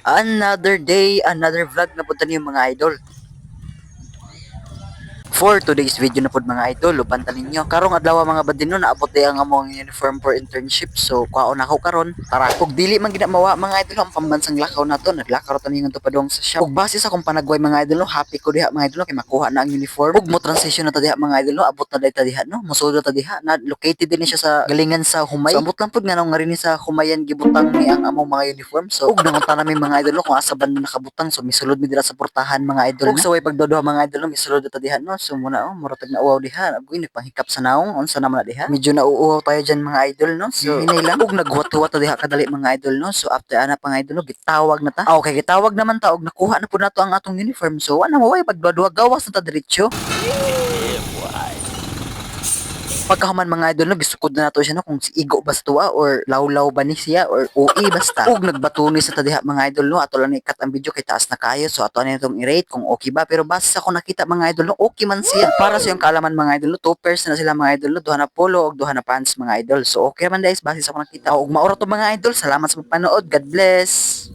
Another day, another vlog na punta niyo mga idol. For today's video na pod mga idol, upanta ninyo. Karong adlaw mga badino naabot di ang among uniform for internship. So kwaon ako karon para kog dili man ginamawa mga idol ang pambansang lakaw nato. Naglakaw ta ninyo padong sa shop. Ug base sa akong panagway mga idol, no, happy ko diha mga idol no, kay makuha na ang uniform. Ug mo transition na ta diha mga idol, no, abot na dayta diha no. Mosudo ta diha na located din siya sa galingan sa Humay. So abot lang pod nga nang nga rin sa Humayan gibutang ni ang among mga uniform. So ug nangunta namin mga idol no, kung asa banda nakabutang so misulod mi dira sa portahan mga idol. Ug sa way pagdodoha mga idol no, misulod ta diha no. So muna oh, muratag na uwaw diha. Agoy nagpanghikap sa naong unsa na diha. Medyo nauuwaw tayo diyan mga idol no. So hinay lang ug naghuwat-huwat ta diha kadali mga idol no. So after ana pa mga idol no, gitawag na ta. Ah, okay, gitawag naman ta og nakuha na pud nato ang atong uniform. So ana mo way pagduha gawas na ta diretso. Pagkahuman mga idol no, gisukod na nato siya no kung si Igo ba sa tuwa or lawlaw ba ni siya or UI basta. Ug nagbatunis sa tadiha mga idol no, ato lang ikat ang video kay taas na kayo. So ato na itong i-rate kung okay ba. Pero base sa ako nakita mga idol no, okay man siya. Para sa yung kaalaman mga idol no, two pairs na sila mga idol no, duha na polo ug duha na pants mga idol. So okay man guys, base sa ako nakita. Ug maura to mga idol. Salamat sa panood. God bless.